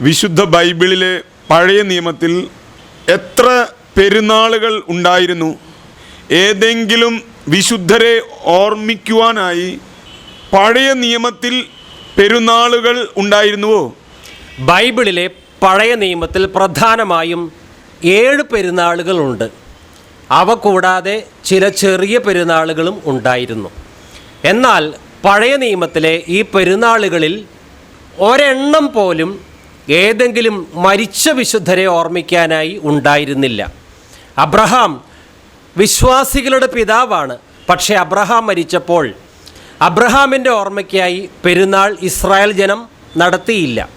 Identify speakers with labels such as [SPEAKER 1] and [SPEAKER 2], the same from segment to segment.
[SPEAKER 1] വിശുദ്ധ ബൈബിളിലെ പഴയ നിയമത്തിൽ എത്ര പെരുന്നാളുകൾ ഉണ്ടായിരുന്നു? ഏതെങ്കിലും വിശുദ്ധരെ ഓർമ്മിക്കുവാനായി പഴയ നിയമത്തിൽ പെരുന്നാളുകൾ ഉണ്ടായിരുന്നുവോ?
[SPEAKER 2] ബൈബിളിലെ പഴയ നിയമത്തിൽ പ്രധാനമായും ഏഴ് പെരുന്നാളുകളുണ്ട്. അവ കൂടാതെ ചില ചെറിയ പെരുന്നാളുകളും ഉണ്ടായിരുന്നു. എന്നാൽ പഴയ നിയമത്തിലെ ഈ പെരുന്നാളുകളിൽ ഒരെണ്ണം പോലും ഏതെങ്കിലും മരിച്ച വിശുദ്ധരെ ഓർമ്മിക്കാനായി ഉണ്ടായിരുന്നില്ല. അബ്രഹാം വിശ്വാസികളുടെ പിതാവാണ്. പക്ഷേ അബ്രഹാം മരിച്ചപ്പോൾ അബ്രഹാമിന്റെ ഓർമ്മയ്ക്കായി പെരുന്നാൾ ഇസ്രായേൽ ജനം നടത്തിയില്ല.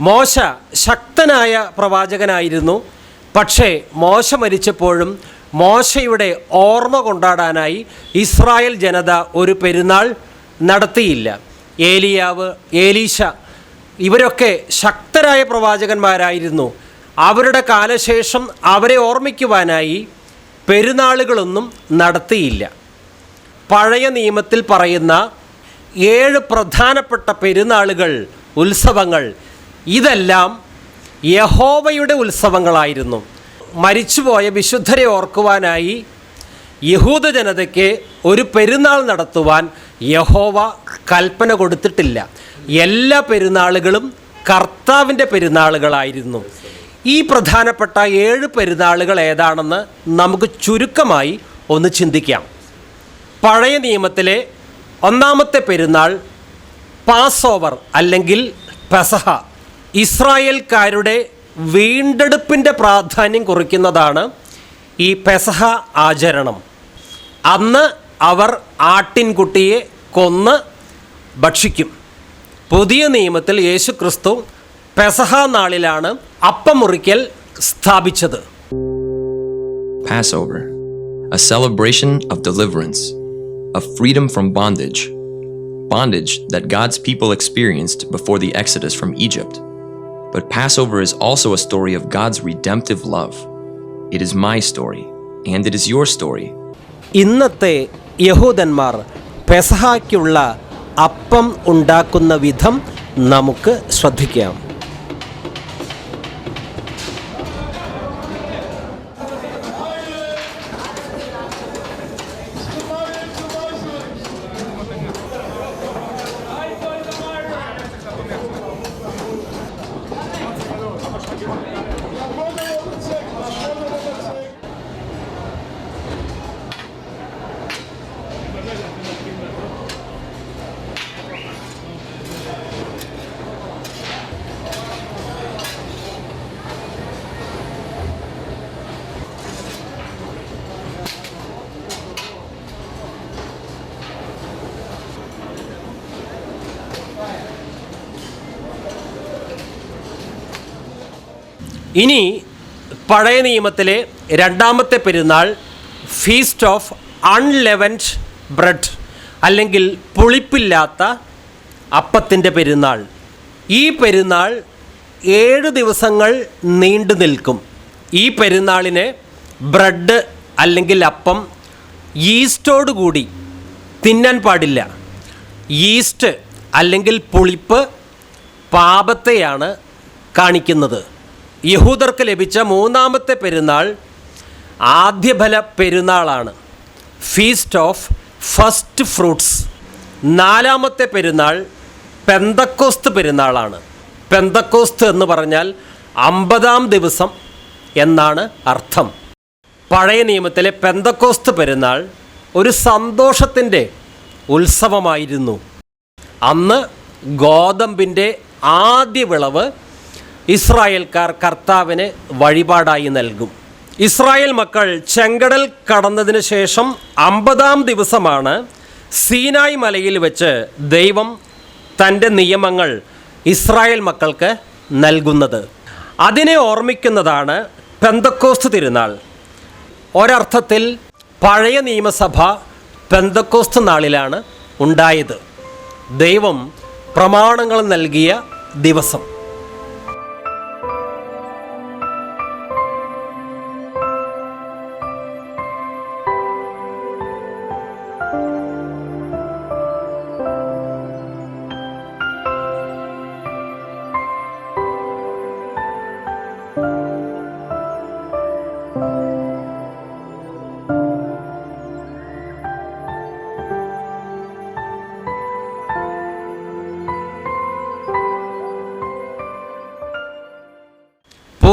[SPEAKER 2] മോശ ശക്തനായ പ്രവാചകനായിരുന്നു. പക്ഷേ മോശ മരിച്ചപ്പോഴും മോശയുടെ ഓർമ്മ കൊണ്ടാടാനായി ഇസ്രായേൽ ജനത ഒരു പെരുന്നാൾ നടത്തിയില്ല. ഏലിയാവ് ഏലീശ ഇവരൊക്കെ ശക്തരായ പ്രവാചകന്മാരായിരുന്നു. അവരുടെ കാലശേഷം അവരെ ഓർമ്മിക്കുവാനായി പെരുന്നാളുകളൊന്നും നടത്തിയില്ല. പഴയ നിയമത്തിൽ പറയുന്ന ഏഴ് പ്രധാനപ്പെട്ട പെരുന്നാളുകൾ ഉത്സവങ്ങൾ ഇതെല്ലാം യഹോവയുടെ ഉത്സവങ്ങളായിരുന്നു. മരിച്ചുപോയ വിശുദ്ധരെ ഓർക്കുവാനായി യഹൂദ ജനതയ്ക്ക് ഒരു പെരുന്നാൾ നടത്തുവാൻ യഹോവ കൽപ്പന കൊടുത്തിട്ടില്ല. എല്ലാ പെരുന്നാളുകളും കർത്താവിന്റെ പെരുന്നാളുകളായിരുന്നു. ഈ പ്രധാനപ്പെട്ട ഏഴ് പെരുന്നാളുകൾ ഏതാണെന്ന് നമുക്ക് ചുരുക്കമായി ഒന്ന് ചിന്തിക്കാം. പഴയ നിയമത്തിലെ ഒന്നാമത്തെ പെരുന്നാൾ പാസ് ഓവർ അല്ലെങ്കിൽ പെസഹ. ഇസ്രായേൽക്കാരുടെ വീണ്ടെടുപ്പിന്റെ പ്രാധാന്യം കുറിക്കുന്നതാണ് ഈ പെസഹ ആചരണം അന്ന് അവർ ആട്ടിൻകുട്ടിയെ കൊന്ന് ഭക്ഷിക്കും പുതിയ നിയമത്തിൽ യേശു ക്രിസ്തു പെസഹ നാളിലാണ് അപ്പം മുറിക്കൽ സ്ഥാപിച്ചത്
[SPEAKER 3] Passover, a celebration of deliverance, of freedom from bondage, bondage that God's people experienced before the exodus from Egypt. But Passover is also a story of God's redemptive love. It is my story, and it is your story.
[SPEAKER 2] ഇന്നത്തെ യഹൂദന്മാർ പെസഹായ്ക്കുള്ള അപ്പം ഉണ്ടാക്കുന്ന വിധം നമുക്ക് ശ്രദ്ധിക്കാം ഇനി പഴയ നിയമത്തിലെ രണ്ടാമത്തെ പെരുന്നാൾ ഫീസ്റ്റ് ഓഫ് അൺലെവൻഡ് ബ്രെഡ് അല്ലെങ്കിൽ പുളിപ്പില്ലാത്ത അപ്പത്തിന്റെ പെരുന്നാൾ. ഈ പെരുന്നാൾ ഏഴ് ദിവസങ്ങൾ നീണ്ടു നിൽക്കും. ഈ പെരുന്നാളിന് ബ്രെഡ് അല്ലെങ്കിൽ അപ്പം ഈസ്റ്റോടുകൂടി തിന്നാൻ പാടില്ല. ഈസ്റ്റ് അല്ലെങ്കിൽ പുളിപ്പ് പാപത്തെയാണ് കാണിക്കുന്നത്. യഹൂദർക്ക് ലഭിച്ച മൂന്നാമത്തെ പെരുന്നാൾ ആദ്യഫല പെരുന്നാളാണ്. ഫീസ്റ്റ് ഓഫ് ഫസ്റ്റ് ഫ്രൂട്ട്സ് നാലാമത്തെ പെരുന്നാൾ പെന്തക്കോസ്ത് പെരുന്നാളാണ്. പെന്തക്കോസ്ത് എന്ന് പറഞ്ഞാൽ അമ്പതാം ദിവസം എന്നാണ് അർത്ഥം. പഴയ നിയമത്തിലെ പെന്തക്കോസ്ത് പെരുന്നാൾ ഒരു സന്തോഷത്തിന്റെ ഉത്സവമായിരുന്നു. അന്ന് ഗോതമ്പിന്റെ ആദ്യ വിളവ് ഇസ്രായേൽക്കാർ കർത്താവിന് വഴിപാടായി നൽകും. ഇസ്രായേൽ മക്കൾ ചെങ്കടൽ കടന്നതിന് ശേഷം അമ്പതാം ദിവസമാണ് സീനായ് മലയിൽ വെച്ച് ദൈവം തന്റെ നിയമങ്ങൾ ഇസ്രായേൽ മക്കൾക്ക് നൽകുന്നത്. അതിനെ ഓർമ്മിക്കുന്നതാണ് പെന്തക്കോസ്ത് തിരുനാൾ. ഒരർത്ഥത്തിൽ പഴയ നിയമസഭ പെന്തക്കോസ്ത് നാളിലാണ് ഉണ്ടായത്. ദൈവം പ്രമാണങ്ങൾ നൽകിയ ദിവസം.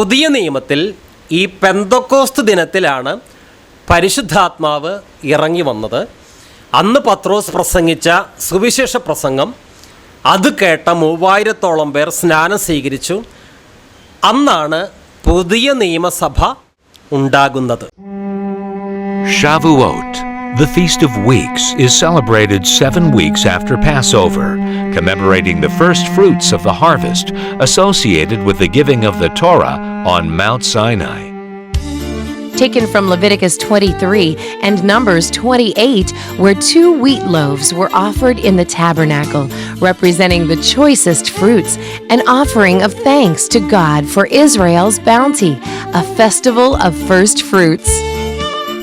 [SPEAKER 2] പുതിയ നിയമത്തിൽ ഈ പെന്തക്കോസ്ത് ദിനത്തിലാണ് പരിശുദ്ധാത്മാവ് ഇറങ്ങി വന്നത്. അന്ന് പത്രോസ് പ്രസംഗിച്ച സുവിശേഷ പ്രസംഗം അത് കേട്ട മൂവായിരത്തോളം പേർ സ്നാനം സ്വീകരിച്ചു. അന്നാണ് പുതിയ നിയമസഭ ഉണ്ടാകുന്നത്.
[SPEAKER 4] Shavuot, the Feast of Weeks, is celebrated seven weeks after Passover, commemorating the first fruits of the harvest associated with the giving of the Torah on Mount Sinai.
[SPEAKER 5] taken from Leviticus 23 and Numbers 28, where two wheat loaves were offered in the tabernacle, representing the choicest fruits, an offering of thanks to God for Israel's bounty, a festival of first fruits.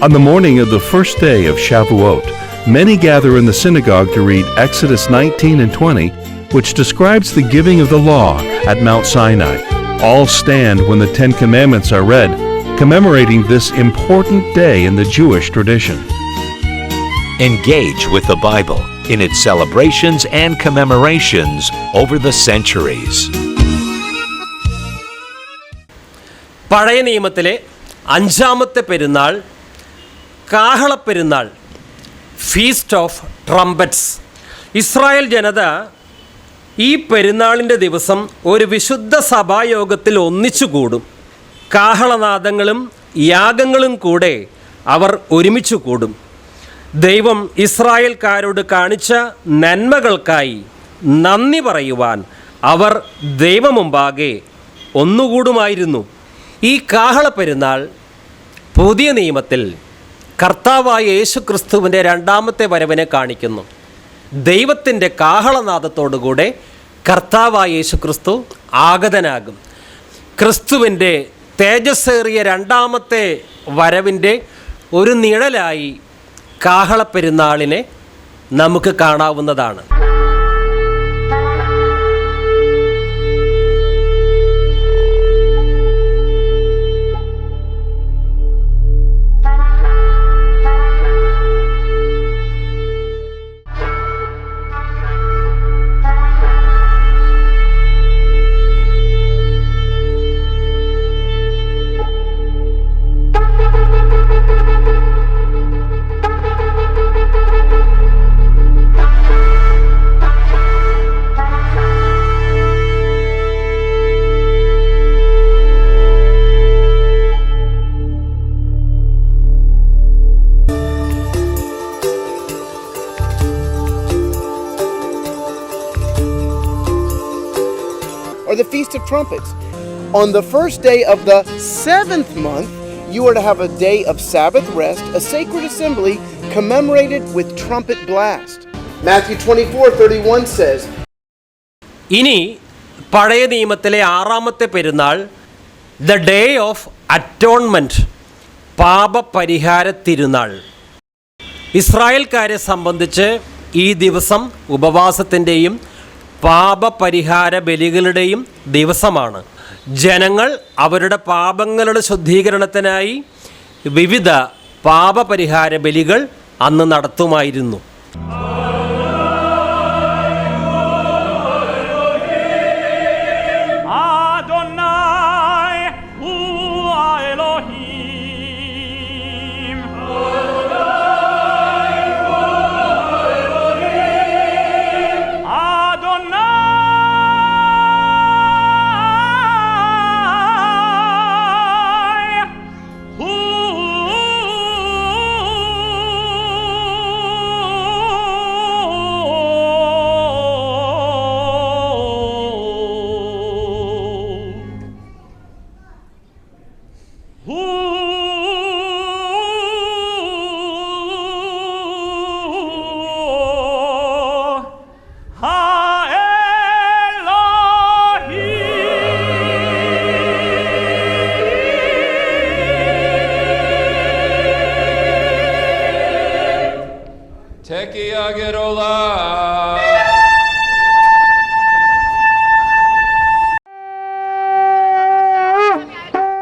[SPEAKER 6] On the morning of the first day of Shavuot, many gather in the synagogue to read Exodus 19 and 20, which describes the giving of the law at Mount Sinai. All stand when the Ten Commandments are read, commemorating this important day in the Jewish tradition.
[SPEAKER 4] Engage with the Bible in its celebrations and commemorations over the centuries.
[SPEAKER 2] പഴയ നിയമത്തിലെ അഞ്ചാമത്തെ പെരുന്നാൾ കാഹളപ്പെരുന്നാൾ feast of trumpets Israel ജനത ഈ പെരുന്നാളിന്റെ ദിവസം ഒരു വിശുദ്ധ സഭായോഗത്തിൽ ഒന്നിച്ചുകൂടും. കാഹളനാദങ്ങളും യാഗങ്ങളും കൂടെ അവർ ഒരുമിച്ച് കൂടും. ദൈവം ഇസ്രായേൽക്കാരോട് കാണിച്ച നന്മകൾക്കായി നന്ദി പറയുവാൻ അവർ ദൈവമുമ്പാകെ ഒന്നുകൂടുമായിരുന്നു. ഈ കാഹള പെരുന്നാൾ പുതിയ നിയമത്തിൽ കർത്താവായ യേശു ക്രിസ്തുവിന്റെ രണ്ടാമത്തെ വരവിനെ കാണിക്കുന്നു. ദൈവത്തിന്റെ കാഹളനാദത്തോടുകൂടെ കർത്താവായ യേശു ക്രിസ്തു ആഗതനാകും. ക്രിസ്തുവിന്റെ തേജസ്സേറിയ രണ്ടാമത്തെ വരവിന്റെ ഒരു നിഴലായി കാഹളപ്പെരുന്നാളിനെ നമുക്ക് കാണാവുന്നതാണ്.
[SPEAKER 7] Trumpets. On the first day of the seventh month, you are to have a day of Sabbath rest, a sacred assembly commemorated with trumpet blast. Matthew 24 31 says,
[SPEAKER 2] ഇനി പഴയ നിയമത്തിലെ ആറാമത്തെ പെരുന്നാൾ ദ ഡേ ഓഫ് അറ്റോൺമെന്റ് പാപപരിഹാര തിരുനാൾ ഇസ്രായേൽക്കാരെ സംബന്ധിച്ച് ഈ ദിവസം ഉപവാസത്തിന്റെയും പാപപരിഹാര ബലികളുടെയും ദിവസമാണ്. ജനങ്ങൾ അവരുടെ പാപങ്ങളുടെ ശുദ്ധീകരണത്തിനായി വിവിധ പാപപരിഹാര ബലികൾ അന്ന് നടത്തുമായിരുന്നു.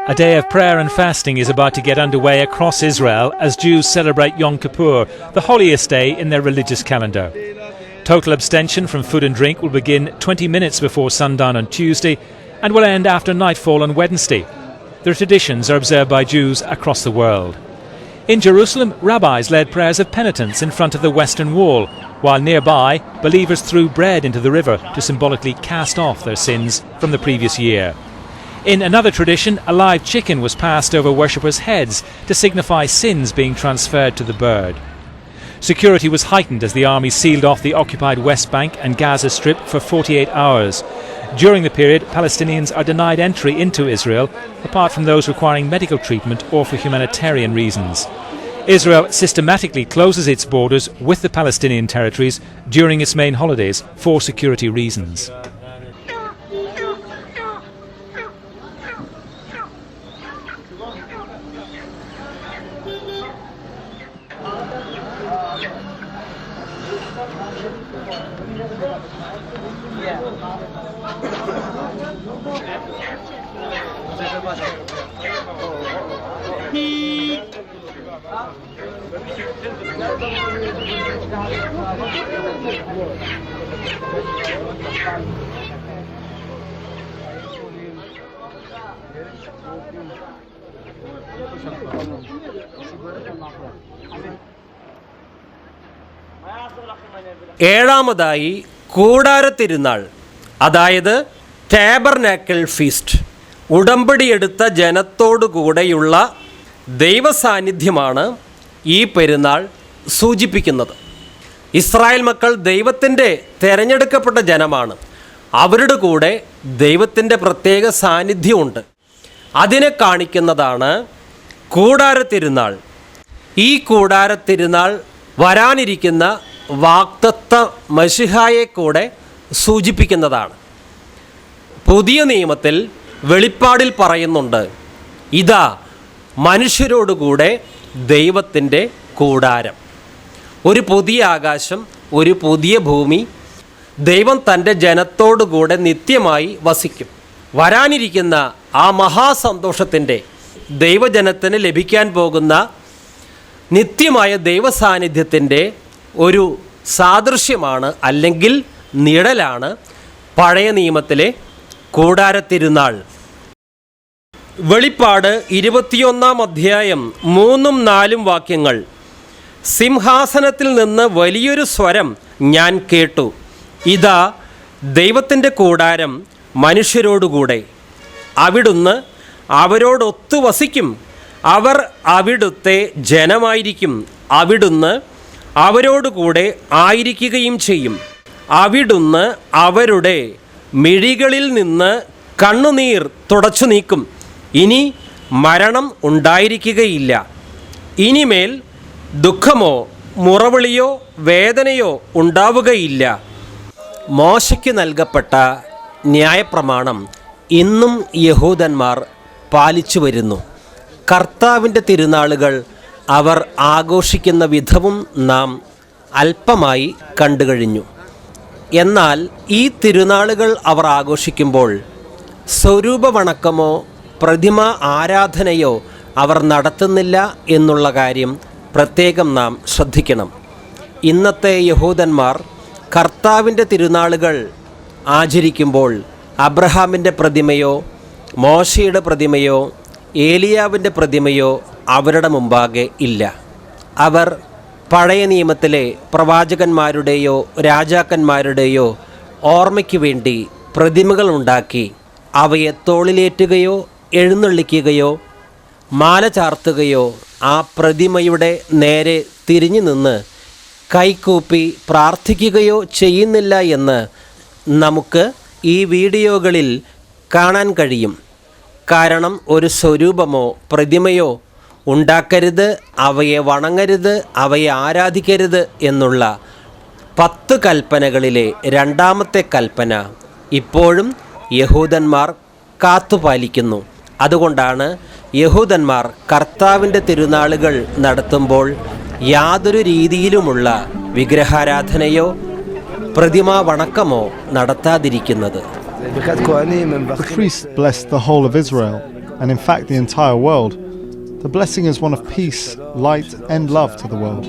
[SPEAKER 8] A day of prayer and fasting is about to get underway across Israel as Jews celebrate Yom Kippur, the holiest day in their religious calendar. Total abstention from food and drink will begin 20 minutes before sundown on Tuesday and will end after nightfall on Wednesday, their traditions are observed by Jews across the world. In Jerusalem, rabbis led prayers of penitence in front of the Western Wall, while nearby, believers threw bread into the river to symbolically cast off their sins from the previous year. In another tradition, a live chicken was passed over worshippers' heads to signify sins being transferred to the bird. Security was heightened as the army sealed off the occupied West Bank and Gaza Strip for 48 hours. During the period, Palestinians are denied entry into Israel, apart from those requiring medical treatment or for humanitarian reasons. Israel systematically closes its borders with the Palestinian territories during its main holidays for security reasons.
[SPEAKER 2] ഏഴാമതായി കൂടാരത്തിരുന്നാൾ അതായത് tabernacle feast. ഉടമ്പടിയെടുത്ത ജനത്തോടുകൂടെയുള്ള ദൈവസാന്നിധ്യമാണ് ഈ പെരുന്നാൾ സൂചിപ്പിക്കുന്നത്. Israel മക്കൾ ദൈവത്തിന്റെ തിരഞ്ഞെടുക്കപ്പെട്ട ജനമാണ്. അവരുടെ കൂടെ ദൈവത്തിന്റെ പ്രത്യേക സാന്നിധ്യമുണ്ട്. അതിനെ കാണിക്കുന്നതാണ് കൂടാരത്തിരുന്നാൾ. ഈ കൂടാരത്തിരുന്നാൾ വരാനിരിക്കുന്ന വാക്തത്വ മഷിഹായെ കൂടെ സൂചിപ്പിക്കുന്നതാണ്. പുതിയ നിയമത്തിൽ വെളിപ്പാടിൽ പറയുന്നുണ്ട് ഇതാ മനുഷ്യരോടുകൂടെ ദൈവത്തിന്റെ കൂടാരം. ഒരു പുതിയ ആകാശം ഒരു പുതിയ ഭൂമി ദൈവം തന്റെ ജനത്തോടുകൂടെ നിത്യമായി വസിക്കും. വരാനിരിക്കുന്ന ആ മഹാസന്തോഷത്തിന്റെ ദൈവജനത്തിന് ലഭിക്കാൻ പോകുന്ന നിത്യമായ ദൈവസാന്നിധ്യത്തിന്റെ ഒരു സാദൃശ്യമാണ് അല്ലെങ്കിൽ നിഴലാണ് പഴയ നിയമത്തിലെ കൂടാരത്തിരുന്നാൾ. വെളിപ്പാട് ഇരുപത്തിയൊന്നാം അധ്യായം മൂന്നും നാലും വാക്യങ്ങൾ. സിംഹാസനത്തിൽ നിന്ന് വലിയൊരു സ്വരം ഞാൻ കേട്ടു. ഇതാ ദൈവത്തിന്റെ കൂടാരം മനുഷ്യരോടുകൂടെ. അവിടുന്ന് അവരോടൊത്തു വസിക്കും അവർ അവിടുത്തെ ജനമായിരിക്കും. അവിടുന്ന് അവരോടുകൂടെ ആയിരിക്കുകയും ചെയ്യും. അവിടുന്ന് അവരുടെ മിഴികളിൽ നിന്ന് കണ്ണുനീർ തുടച്ചു നീക്കും. ഇനി മരണം ഉണ്ടായിരിക്കുകയില്ല. ഇനിമേൽ ദുഃഖമോ മുറവിളിയോ വേദനയോ ഉണ്ടാവുകയില്ല. മോശയ്ക്ക് നൽകപ്പെട്ട ന്യായപ്രമാണം ഇന്നും യഹൂദന്മാർ പാലിച്ചു വരുന്നു. കർത്താവിന്റെ തിരുനാളുകൾ അവർ ആഘോഷിക്കുന്ന വിധവും നാം അല്പമായി കണ്ടുകഴിഞ്ഞു. എന്നാൽ ഈ തിരുനാളുകൾ അവർ ആഘോഷിക്കുമ്പോൾ സ്വരൂപവണക്കമോ പ്രതിമ ആരാധനയോ അവർ നടത്തുന്നില്ല എന്നുള്ള കാര്യം പ്രത്യേകം നാം ശ്രദ്ധിക്കണം. ഇന്നത്തെ യഹൂദന്മാർ കർത്താവിന്റെ തിരുനാളുകൾ ആചരിക്കുമ്പോൾ അബ്രഹാമിന്റെ പ്രതിമയോ മോശയുടെ പ്രതിമയോ ഏലിയാവിന്റെ പ്രതിമയോ അവരുടെ മുമ്പാകെ ഇല്ല. അവർ പഴയ നിയമത്തിലെ പ്രവാചകന്മാരുടെയോ രാജാക്കന്മാരുടെയോ ഓർമ്മയ്ക്ക് വേണ്ടി പ്രതിമകൾ ഉണ്ടാക്കി അവയെ തോളിലേറ്റുകയോ എഴുന്നള്ളിക്കുകയോ മാല ചാർത്തുകയോ ആ പ്രതിമയുടെ നേരെ തിരിഞ്ഞു നിന്ന് കൈകൂപ്പി പ്രാർത്ഥിക്കുകയോ ചെയ്യുന്നില്ല എന്ന് നമുക്ക് ഈ വീഡിയോകളിൽ കാണാൻ കഴിയും. കാരണം ഒരു സ്വരൂപമോ പ്രതിമയോ ഉണ്ടാക്കരുത് അവയെ വണങ്ങരുത് അവയെ ആരാധിക്കരുത് എന്നുള്ള പത്ത് കൽപ്പനകളിലെ രണ്ടാമത്തെ കൽപ്പന ഇപ്പോഴും യഹൂദന്മാർ കാത്തുപാലിക്കുന്നു. അതുകൊണ്ടാണ് യഹൂദന്മാർ കർത്താവിന്റെ തിരുനാളുകൾ നടത്തുമ്പോൾ യാതൊരു രീതിയിലുമുള്ള വിഗ്രഹാരാധനയോ പ്രതിമാ വണക്കമോ നടത്താതിരിക്കുന്നത്.
[SPEAKER 9] The priest blessed the whole of Israel, and in fact the entire world. The blessing is one of peace, light, and love to the world.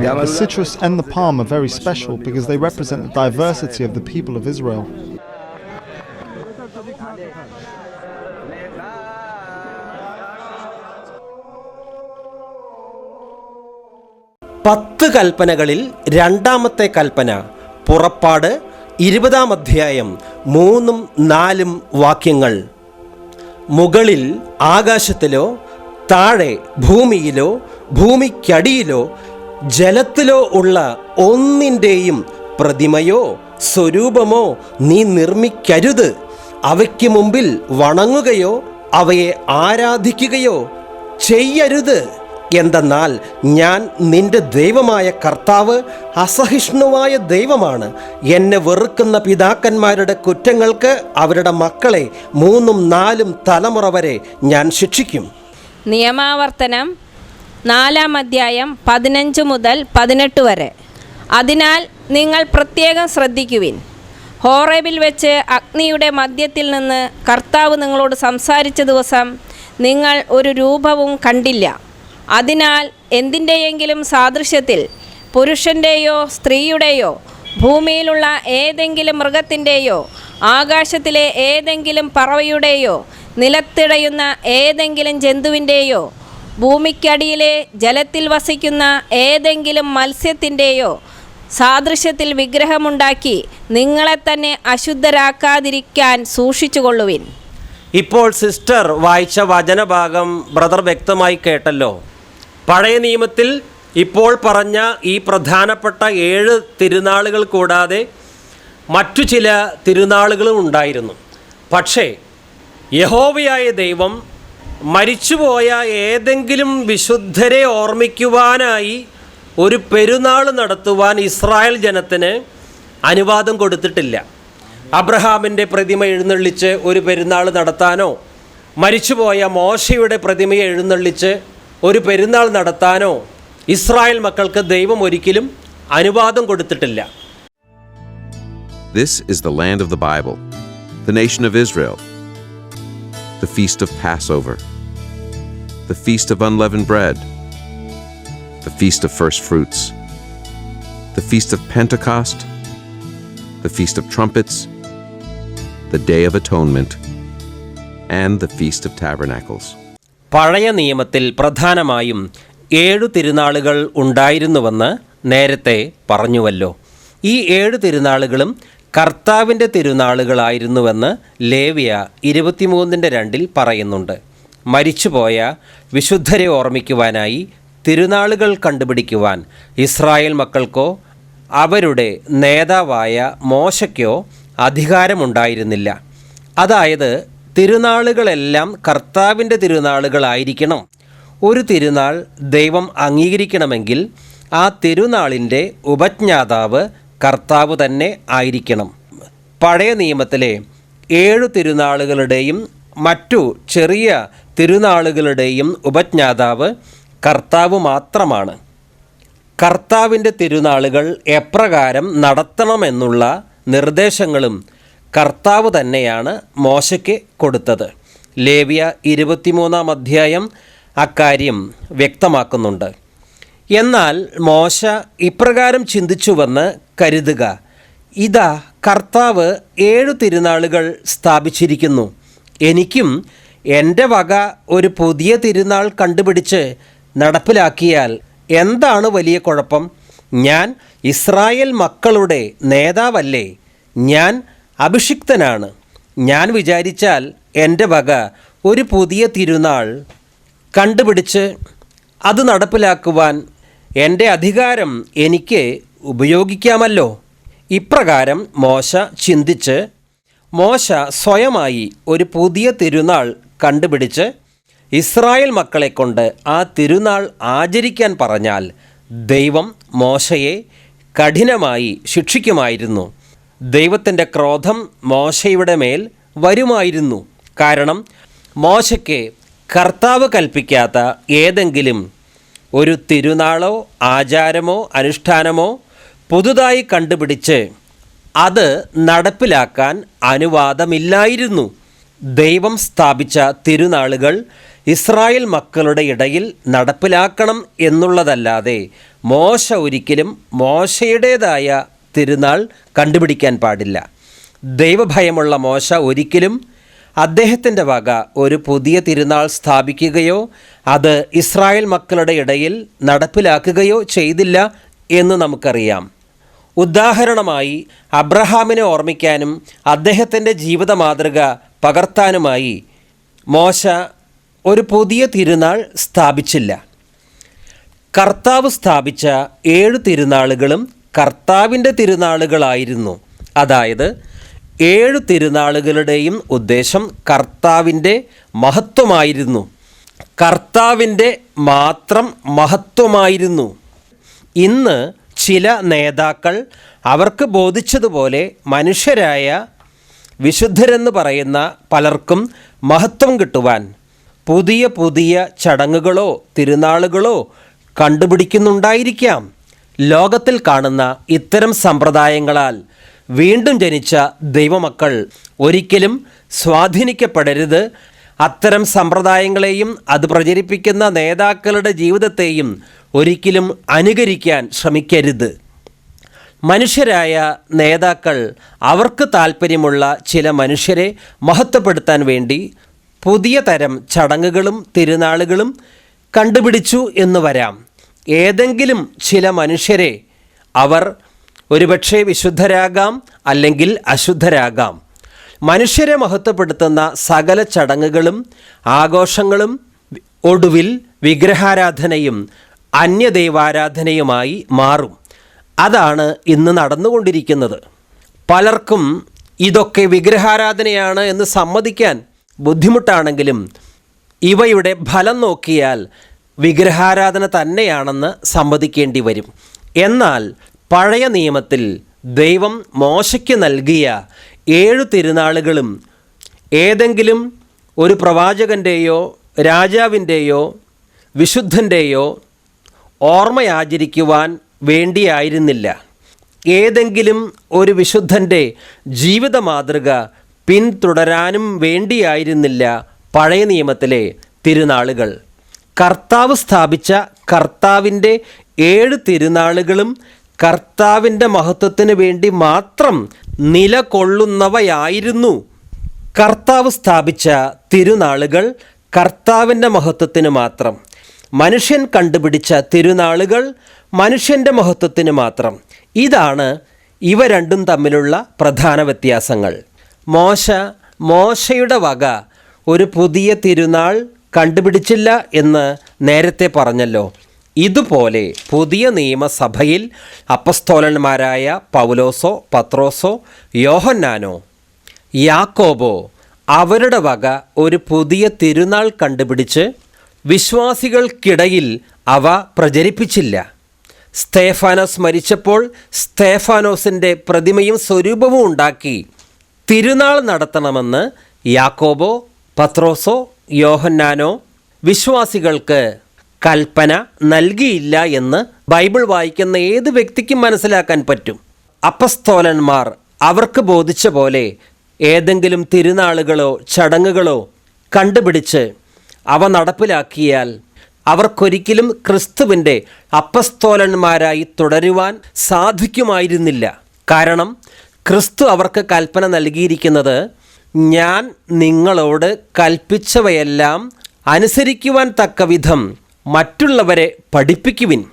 [SPEAKER 9] The citrus and the palm are very special because they represent the diversity of the people of Israel.
[SPEAKER 2] പത്ത് കൽപ്പനകളിൽ രണ്ടാമത്തെ കൽപ്പന പുറപ്പാട് ഇരുപതാം അധ്യായം മൂന്നും നാലും വാക്യങ്ങൾ. മുകളിൽ ആകാശത്തിലോ താഴെ ഭൂമിയിലോ ഭൂമിക്കടിയിലോ ജലത്തിലോ ഉള്ള ഒന്നിന്റെയും പ്രതിമയോ സ്വരൂപമോ നീ നിർമ്മിക്കരുത്. അവയ്ക്ക് മുമ്പിൽ വണങ്ങുകയോ അവയെ ആരാധിക്കുകയോ ചെയ്യരുത്. എന്തെന്നാൽ ഞാൻ നിന്റെ ദൈവമായ കർത്താവ് അസഹിഷ്ണുവായ ദൈവമാണ്. എന്നെ വെറുക്കുന്ന പിതാക്കന്മാരുടെ കുറ്റങ്ങൾക്ക് അവരുടെ മക്കളെ മൂന്നും നാലും തലമുറ വരെ ഞാൻ ശിക്ഷിക്കും.
[SPEAKER 10] നിയമാവർത്തനം നാലാം അധ്യായം പതിനഞ്ച് മുതൽ പതിനെട്ട് വരെ. അതിനാൽ നിങ്ങൾ പ്രത്യേകം ശ്രദ്ധിക്കുവിൻ. ഹോറേബിൽ വെച്ച് അഗ്നിയുടെ മധ്യത്തിൽ നിന്ന് കർത്താവ് നിങ്ങളോട് സംസാരിച്ച ദിവസം നിങ്ങൾ ഒരു രൂപവും കണ്ടില്ല. അതിനാൽ എന്തിന്റെയെങ്കിലും സാദൃശ്യത്തിൽ പുരുഷന്റെയോ സ്ത്രീയുടെയോ ഭൂമിയിലുള്ള ഏതെങ്കിലും മൃഗത്തിന്റെയോ ആകാശത്തിലെ ഏതെങ്കിലും പറവയുടെയോ നിലത്തിടയുന്ന ഏതെങ്കിലും ജന്തുവിന്റെയോ ഭൂമിക്കടിയിലെ ജലത്തിൽ വസിക്കുന്ന ഏതെങ്കിലും മത്സ്യത്തിന്റെയോ സാദൃശ്യത്തിൽ വിഗ്രഹമുണ്ടാക്കി നിങ്ങളെ തന്നെ അശുദ്ധരാക്കാതിരിക്കാൻ സൂക്ഷിച്ചുകൊള്ളുവിൻ.
[SPEAKER 2] ഇപ്പോൾ സിസ്റ്റർ വായിച്ച വചനഭാഗം ബ്രദർ വ്യക്തമായി കേട്ടല്ലോ. പഴയ നിയമത്തിൽ ഇപ്പോൾ പറഞ്ഞ ഈ പ്രധാനപ്പെട്ട ഏഴ് തിരുനാളുകൾ കൂടാതെ മറ്റു ചില തിരുനാളുകളും ഉണ്ടായിരുന്നു. പക്ഷേ യഹോവയായ ദൈവം മരിച്ചുപോയ ഏതെങ്കിലും വിശുദ്ധരെ ഓർമ്മിക്കുവാനായി ഒരു പെരുന്നാൾ നടത്തുവാൻ ഇസ്രായേൽ ജനത്തിന് അനുവാദം കൊടുത്തിട്ടില്ല. അബ്രഹാമിന്റെ പ്രതിമ എഴുന്നള്ളിച്ച് ഒരു പെരുന്നാൾ നടത്താനോ മരിച്ചുപോയ മോശയുടെ പ്രതിമയെ എഴുന്നള്ളിച്ച് ഒരു പെരുന്നാൾ നടത്താനോ ഇസ്രായേൽ മക്കൾക്ക് ദൈവം ഒരിക്കലും അനുവാദം കൊടുത്തിട്ടില്ല
[SPEAKER 11] This is the land of the Bible, the nation of Israel, the feast of Passover, the feast of unleavened bread, the feast of first fruits, the feast of Pentecost, the feast of trumpets, the day of atonement, and the feast of tabernacles.
[SPEAKER 2] പഴയ നിയമത്തിൽ പ്രധാനമായും ഏഴു തിരുനാളുകൾ ഉണ്ടായിരുന്നുവെന്ന് നേരത്തെ പറഞ്ഞുവല്ലോ. ഈ ഏഴ് തിരുനാളുകളും കർത്താവിന്റെ തിരുനാളുകളായിരുന്നുവെന്ന് ലേവിയ ഇരുപത്തിമൂന്നിന്റെ രണ്ടിൽ പറയുന്നുണ്ട്. മരിച്ചുപോയ വിശുദ്ധരെ ഓർമ്മിക്കുവാനായി തിരുനാളുകൾ കണ്ടുപിടിക്കുവാൻ ഇസ്രായേൽ മക്കൾക്കോ അവരുടെ നേതാവായ മോശയ്ക്കോ അധികാരമുണ്ടായിരുന്നില്ല. അതായത് തിരുനാളുകളെല്ലാം കർത്താവിന്റെ തിരുനാളുകളായിരിക്കണം. ഒരു തിരുനാൾ ദൈവം അംഗീകരിക്കണമെങ്കിൽ ആ തിരുനാളിന്റെ ഉപജ്ഞാതാവ് കർത്താവ് തന്നെ ആയിരിക്കണം. പഴയ നിയമത്തിലെ ഏഴു തിരുനാളുകളുടെയും മറ്റു ചെറിയ തിരുനാളുകളുടെയും ഉപജ്ഞാതാവ് കർത്താവ് മാത്രമാണ്. കർത്താവിന്റെ തിരുനാളുകൾ എപ്രകാരം നടത്തണമെന്നുള്ള നിർദ്ദേശങ്ങളും കർത്താവ് തന്നെയാണ് മോശയ്ക്ക് കൊടുത്തത്. ലേവ്യ ഇരുപത്തിമൂന്നാം അധ്യായം അക്കാര്യം വ്യക്തമാക്കുന്നുണ്ട്. എന്നാൽ മോശ ഇപ്രകാരം ചിന്തിച്ചുവെന്ന് കരുതുക. ഇതാ കർത്താവ് ഏഴു തിരുനാളുകൾ സ്ഥാപിച്ചിരിക്കുന്നു. എനിക്കും എന്റെ വക ഒരു പുതിയ തിരുനാൾ കണ്ടുപിടിച്ച് നടപ്പിലാക്കിയാൽ എന്താണ് വലിയ കുഴപ്പം? ഞാൻ ഇസ്രായേൽ മക്കളുടെ നേതാവല്ലേ? ഞാൻ അഭിഷിക്തനാണ്. ഞാൻ വിചാരിച്ചാൽ എന്റെ വക ഒരു പുതിയ തിരുനാൾ കണ്ടുപിടിച്ച് അത് നടപ്പിലാക്കുവാൻ എന്റെ അധികാരം എനിക്ക് ഉപയോഗിക്കാമല്ലോ. ഇപ്രകാരം മോശ ചിന്തിച്ച് മോശ സ്വയമായി ഒരു പുതിയ തിരുനാൾ കണ്ടുപിടിച്ച് ഇസ്രായേൽ മക്കളെ കൊണ്ട് ആ തിരുനാൾ ആചരിക്കാൻ പറഞ്ഞാൽ ദൈവം മോശയെ കഠിനമായി ശിക്ഷിക്കുമായിരുന്നു. ദൈവത്തിന്റെ ക്രോധം മോശയുടെ മേൽ വരുമായിരുന്നു. കാരണം മോശയ്ക്ക് കർത്താവ് കൽപ്പിക്കാത്ത ഏതെങ്കിലും ഒരു തിരുനാളോ ആചാരമോ അനുഷ്ഠാനമോ പുതുതായി കണ്ടുപിടിച്ച് അത് നടപ്പിലാക്കാൻ അനുവാദമില്ലായിരുന്നു. ദൈവം സ്ഥാപിച്ച തിരുനാളുകൾ ഇസ്രായേൽ മക്കളുടെ ഇടയിൽ നടപ്പിലാക്കണം എന്നുള്ളതല്ലാതെ മോശ ഒരിക്കലും മോശയുടേതായ തിരുനാൾ കണ്ടുപിടിക്കാൻ പാടില്ല. ദൈവഭയമുള്ള മോശ ഒരിക്കലും അദ്ദേഹത്തിന്റെ വക ഒരു പുതിയ തിരുനാൾ സ്ഥാപിക്കുകയോ അത് ഇസ്രായേൽ മക്കളുടെ ഇടയിൽ നടപ്പിലാക്കുകയോ ചെയ്തില്ല എന്ന് നമുക്കറിയാം. ഉദാഹരണമായി അബ്രഹാമിനെ ഓർമ്മിക്കാനും അദ്ദേഹത്തിന്റെ ജീവിത മാതൃക പകർത്താനുമായി മോശ ഒരു പുതിയ തിരുനാൾ സ്ഥാപിച്ചില്ല. കർത്താവ് സ്ഥാപിച്ച ഏഴ് തിരുനാളുകളും കർത്താവിന്റെ തിരുനാളുകളായിരുന്നു. അതായത് ഏഴ് തിരുനാളുകളുടെയും ഉദ്ദേശം കർത്താവിന്റെ മഹത്വമായിരുന്നു. കർത്താവിന്റെ മാത്രം മഹത്വമായിരുന്നു. ഇന്ന് ചില നേതാക്കൾ അവർക്ക് ബോധിച്ചതുപോലെ മനുഷ്യരായ വിശുദ്ധരെന്ന് പറയുന്ന പലർക്കും മഹത്വം കിട്ടുവാൻ പുതിയ പുതിയ ചടങ്ങുകളോ തിരുനാളുകളോ കണ്ടുപിടിക്കുന്നുണ്ടായിരിക്കാം. ലോകത്തിൽ കാണുന്ന ഇത്തരം സമ്പ്രദായങ്ങളാൽ വീണ്ടും ജനിച്ച ദൈവമക്കൾ ഒരിക്കലും സ്വാധീനിക്കപ്പെടരുത്. അത്തരം സമ്പ്രദായങ്ങളെയും അത് പ്രചരിപ്പിക്കുന്ന നേതാക്കളുടെ ജീവിതത്തെയും ഒരിക്കലും അനുകരിക്കാൻ ശ്രമിക്കരുത്. മനുഷ്യരായ നേതാക്കൾ അവർക്ക് താല്പര്യമുള്ള ചില മനുഷ്യരെ മഹത്വപ്പെടുത്താൻ വേണ്ടി പുതിയ തരം ചടങ്ങുകളും തിരുനാളുകളും കണ്ടുപിടിച്ചു എന്ന് വരാം. ഏതെങ്കിലും ചില മനുഷ്യരെ അവർ ഒരുപക്ഷെ വിശുദ്ധരാകാം അല്ലെങ്കിൽ അശുദ്ധരാകാം. മനുഷ്യരെ മഹത്വപ്പെടുത്തുന്ന സകല ചടങ്ങുകളും ആഘോഷങ്ങളും ഒടുവിൽ വിഗ്രഹാരാധനയും അന്യദൈവാരാധനയുമായി മാറും. അതാണ് ഇന്ന് നടന്നുകൊണ്ടിരിക്കുന്നത്. പലർക്കും ഇതൊക്കെ വിഗ്രഹാരാധനയാണ് എന്ന് സമ്മതിക്കാൻ ബുദ്ധിമുട്ടാണെങ്കിലും ഇവയുടെ ഫലം നോക്കിയാൽ വിഗ്രഹാരാധന തന്നെയാണെന്ന് സമ്മതിക്കേണ്ടി വരും. എന്നാൽ പഴയ നിയമത്തിൽ ദൈവം മോശയ്ക്ക് നൽകിയ ഏഴു തിരുനാളുകളും ഏതെങ്കിലും ഒരു പ്രവാചകന്റെയോ രാജാവിന്റെയോ വിശുദ്ധന്റെയോ ഓർമ്മയാചരിക്കുവാൻ വേണ്ടിയായിരുന്നില്ല. ഏതെങ്കിലും ഒരു വിശുദ്ധന്റെ ജീവിത മാതൃക പിന്തുടരാനും വേണ്ടിയായിരുന്നില്ല പഴയ നിയമത്തിലെ തിരുനാളുകൾ. കർത്താവ് സ്ഥാപിച്ച കർത്താവിന്റെ ഏഴ് തിരുനാളുകളും കർത്താവിന്റെ മഹത്വത്തിന് വേണ്ടി മാത്രം നിലകൊള്ളുന്നവയായിരുന്നു. കർത്താവ് സ്ഥാപിച്ച തിരുനാളുകൾ കർത്താവിന്റെ മഹത്വത്തിന് മാത്രം. മനുഷ്യൻ കണ്ടുപിടിച്ച തിരുനാളുകൾ മനുഷ്യന്റെ മഹത്വത്തിന് മാത്രം. ഇതാണ് ഇവ രണ്ടും തമ്മിലുള്ള പ്രധാന വ്യത്യാസങ്ങൾ. മോശ മോശയുടെ വക ഒരു പുതിയ തിരുനാൾ കണ്ടുപിടിച്ചില്ല എന്ന് നേരത്തെ പറഞ്ഞല്ലോ. ഇതുപോലെ പുതിയ നിയമസഭയിൽ അപ്പസ്തോലന്മാരായ പൗലോസോ പത്രോസോ യോഹന്നാനോ യാക്കോബോ അവരുടെ വക ഒരു പുതിയ തിരുനാൾ കണ്ടുപിടിച്ച് വിശ്വാസികൾക്കിടയിൽ അവ പ്രചരിപ്പിച്ചില്ല. സ്തേഫാനോസ് മരിച്ചപ്പോൾ സ്തേഫാനോസിന്റെ പ്രതിമയും സ്വരൂപവും ഉണ്ടാക്കി തിരുനാൾ നടത്തണമെന്ന് യാക്കോബോ പത്രോസോ യോഹന്നാനോ വിശ്വാസികൾക്ക് കൽപ്പന നൽകിയില്ല എന്ന് ബൈബിൾ വായിക്കുന്ന ഏത് വ്യക്തിക്കും മനസ്സിലാക്കാൻ പറ്റും. അപ്പസ്തോലന്മാർ അവർക്ക് ബോധിച്ച പോലെ ഏതെങ്കിലും തിരുനാളുകളോ ചടങ്ങുകളോ കണ്ടുപിടിച്ച് അവ നടപ്പിലാക്കിയാൽ അവർക്കൊരിക്കലും ക്രിസ്തുവിന്റെ അപ്പസ്തോലന്മാരായി തുടരുവാൻ സാധിക്കുമായിരുന്നില്ല. കാരണം ക്രിസ്തു അവർക്ക് കൽപ്പന നൽകിയിരിക്കുന്നത് ഞാൻ നിങ്ങളോട് കൽപ്പിച്ചവയെല്ലാം അനുസരിക്കുവാൻ തക്ക വിധം മറ്റുള്ളവരെ പഠിപ്പിക്കുവിൻ.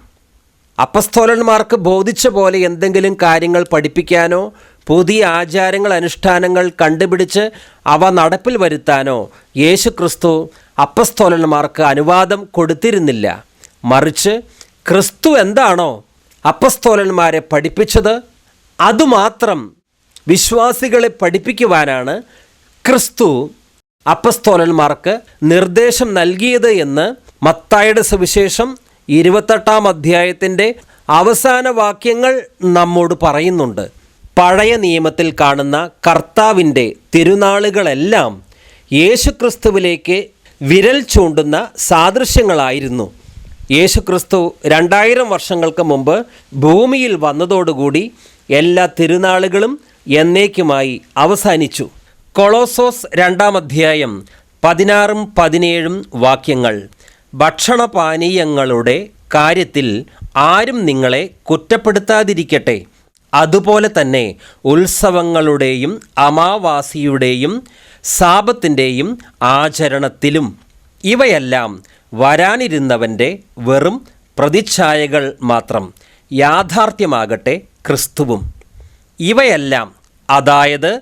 [SPEAKER 2] അപ്പസ്തോലന്മാർക്ക് ബോധിച്ച പോലെ എന്തെങ്കിലും കാര്യങ്ങൾ പഠിപ്പിക്കാനോ പുതിയ ആചാരങ്ങൾ അനുഷ്ഠാനങ്ങൾ കണ്ടുപിടിച്ച് അവ നടപ്പിൽ വരുത്താനോ യേശു ക്രിസ്തു അപ്പസ്തോലന്മാർക്ക് അനുവാദം കൊടുത്തിരുന്നില്ല. മറിച്ച് ക്രിസ്തു എന്താണോ അപ്പസ്തോലന്മാരെ പഠിപ്പിച്ചത് അതുമാത്രം വിശ്വാസികളെ പഠിപ്പിക്കുവാനാണ് ക്രിസ്തു അപ്പസ്തോലന്മാർക്ക് നിർദ്ദേശം നൽകിയത് എന്ന് മത്തായുടെ സുവിശേഷം ഇരുപത്തെട്ടാം അധ്യായത്തിന്റെ അവസാന വാക്യങ്ങൾ നമ്മോട് പറയുന്നുണ്ട്. പഴയ നിയമത്തിൽ കാണുന്ന കർത്താവിന്റെ തിരുനാളുകളെല്ലാം യേശുക്രിസ്തുവിലേക്ക് വിരൽ ചൂണ്ടുന്ന സാദൃശ്യങ്ങളായിരുന്നു. യേശുക്രിസ്തു രണ്ടായിരം വർഷങ്ങൾക്ക് മുമ്പ് ഭൂമിയിൽ വന്നതോടുകൂടി എല്ലാ തിരുനാളുകളും എന്നേക്കുമായി അവസാനിച്ചു. കൊളോസോസ് രണ്ടാം അധ്യായം പതിനാറും പതിനേഴും വാക്യങ്ങൾ. ഭക്ഷണപാനീയങ്ങളുടെ കാര്യത്തിൽ ആരും നിങ്ങളെ കുറ്റപ്പെടുത്താതിരിക്കട്ടെ. അതുപോലെ തന്നെ ഉത്സവങ്ങളുടെയും അമാവാസിയുടെയും സാപത്തിന്റെയും ആചരണത്തിലും ഇവയെല്ലാം വരാനിരുന്നവന്റെ വെറും പ്രതിച്ഛായകൾ മാത്രം യാഥാർത്ഥ്യമാകട്ടെ ക്രിസ്തുവും. ഇവയെല്ലാം അതായത്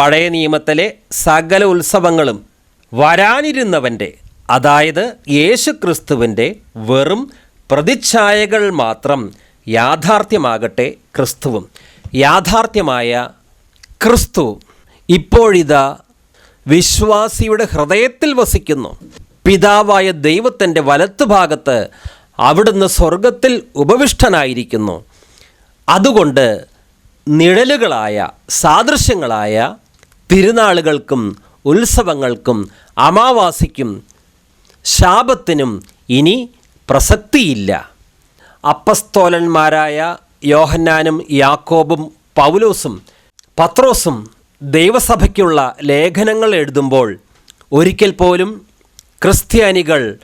[SPEAKER 2] പഴയ നിയമത്തിലെ സകല ഉത്സവങ്ങളും വരാനിരുന്നവന്റെ അതായത് യേശു ക്രിസ്തുവിന്റെ വെറും പ്രതിച്ഛായകൾ മാത്രം യാഥാർത്ഥ്യമാകട്ടെ ക്രിസ്തുവും. യാഥാർത്ഥ്യമായ ക്രിസ്തു ഇപ്പോഴിതാ വിശ്വാസിയുടെ ഹൃദയത്തിൽ വസിക്കുന്നു. പിതാവായ ദൈവത്തിന്റെ വലത്തുഭാഗത്ത് അവിടുന്ന് സ്വർഗത്തിൽ ഉപവിഷ്ടനായിരിക്കുന്നു. അതുകൊണ്ട് നിഴലുകളായ സാദൃശ്യങ്ങളായ തിരുനാളുകൾക്കും ഉത്സവങ്ങൾക്കും അമാവാസിക്കും ശാപത്തിനും ഇനി പ്രസക്തിയില്ല. അപ്പസ്തോലന്മാരായ യോഹന്നാനും യാക്കോബും പൗലോസും പത്രോസും ദൈവസഭയ്ക്കുള്ള ലേഖനങ്ങൾ എഴുതുമ്പോൾ ഒരിക്കൽ പോലും ക്രിസ്ത്യാനികൾ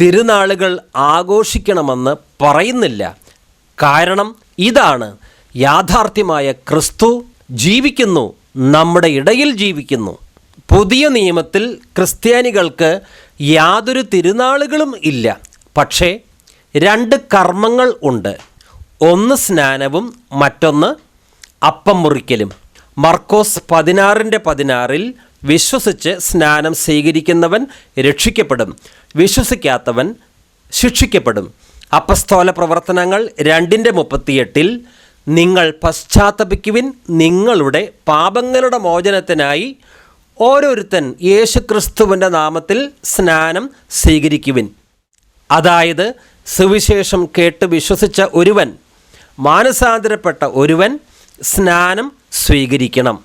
[SPEAKER 2] തിരുനാളുകൾ ആഘോഷിക്കണമെന്ന് പറയുന്നില്ല. കാരണം ഇതാണ് യാഥാർത്ഥ്യമായ ക്രിസ്തു ജീവിക്കുന്നു. നമ്മുടെ ഇടയിൽ ജീവിക്കുന്നു. പുതിയ നിയമത്തിൽ ക്രിസ്ത്യാനികൾക്ക് യാതൊരു തിരുനാളുകളും ഇല്ല. പക്ഷേ രണ്ട് കർമ്മങ്ങൾ ഉണ്ട്. ഒന്ന് സ്നാനവും മറ്റൊന്ന് അപ്പം മുറിക്കലും. മർക്കോസ് പതിനാറിന്റെ പതിനാറിൽ വിശ്വസിച്ച് സ്നാനം സ്വീകരിക്കുന്നവൻ രക്ഷിക്കപ്പെടും. വിശ്വസിക്കാത്തവൻ ശിക്ഷിക്കപ്പെടും. അപ്പസ്തോല പ്രവർത്തനങ്ങൾ രണ്ടിന്റെ മുപ്പത്തിയെട്ടിൽ നിങ്ങൾ പശ്ചാത്തപിക്കുവിൻ നിങ്ങളുടെ പാപങ്ങളുടെ മോചനത്തിനായി ഓരോരുത്തൻ യേശുക്രിസ്തുവിന്റെ നാമത്തിൽ സ്നാനം സ്വീകരിക്കുവിൻ. അതായത് സുവിശേഷം കേട്ട് വിശ്വസിച്ച ഒരുവൻ മാനസാന്തരപ്പെട്ട ഒരുവൻ സ്നാനം സ്വീകരിക്കണം.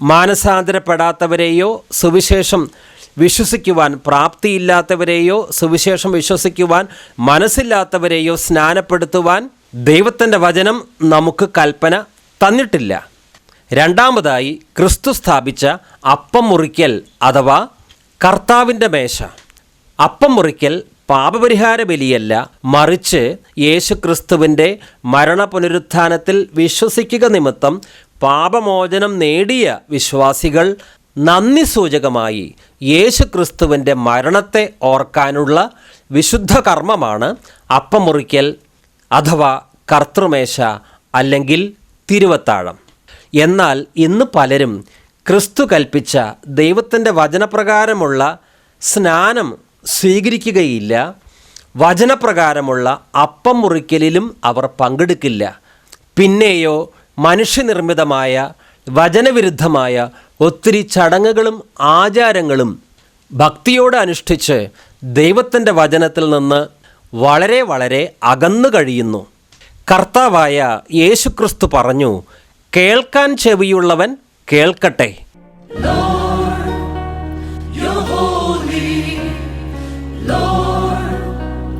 [SPEAKER 2] മാനസാന്തരപ്പെടാത്തവരെയോ സുവിശേഷം വിശ്വസിക്കുവാൻ പ്രാപ്തിയില്ലാത്തവരെയോ സുവിശേഷം വിശ്വസിക്കുവാൻ മനസ്സില്ലാത്തവരെയോ സ്നാനപ്പെടുത്തുവാൻ ദൈവത്തിന്റെ വചനം നമുക്ക് കൽപ്പന തന്നിട്ടില്ല. രണ്ടാമതായി ക്രിസ്തു സ്ഥാപിച്ച അപ്പം മുറിക്കൽ അഥവാ കർത്താവിന്റെ മേശ. അപ്പം മുറിക്കൽ പാപപരിഹാര ബലിയല്ല മറിച്ച് യേശു ക്രിസ്തുവിന്റെ മരണപുനരുത്ഥാനത്തിൽ വിശ്വസിക്കുക നിമിത്തം പാപമോചനം നേടിയ വിശ്വാസികൾ നന്ദി സൂചകമായി യേശു ക്രിസ്തുവിന്റെ മരണത്തെ ഓർക്കാനുള്ള വിശുദ്ധ കർമ്മമാണ് അപ്പം മുറിക്കൽ അഥവാ കർത്തൃമേശ അല്ലെങ്കിൽ തിരുവത്താഴം. എന്നാൽ ഇന്ന് പലരും ക്രിസ്തു കൽപ്പിച്ച ദൈവത്തിന്റെ വചനപ്രകാരമുള്ള സ്നാനം സ്വീകരിക്കുകയില്ല. വചനപ്രകാരമുള്ള അപ്പം മുറിക്കലിലും അവർ പങ്കെടുക്കില്ല. പിന്നെയോ മനുഷ്യനിർമ്മിതമായ വചനവിരുദ്ധമായ ഒത്തിരി ചടങ്ങുകളും ആചാരങ്ങളും ഭക്തിയോടെ അനുഷ്ഠിച്ച് ദൈവത്തിന്റെ വചനത്തിൽ നിന്ന് വളരെ വളരെ അകന്നു കഴിയുന്നു. കർത്താവായ യേശുക്രിസ്തു പറഞ്ഞു കേൾക്കാൻ ചെവിയുള്ളവൻ കേൾക്കട്ടെ.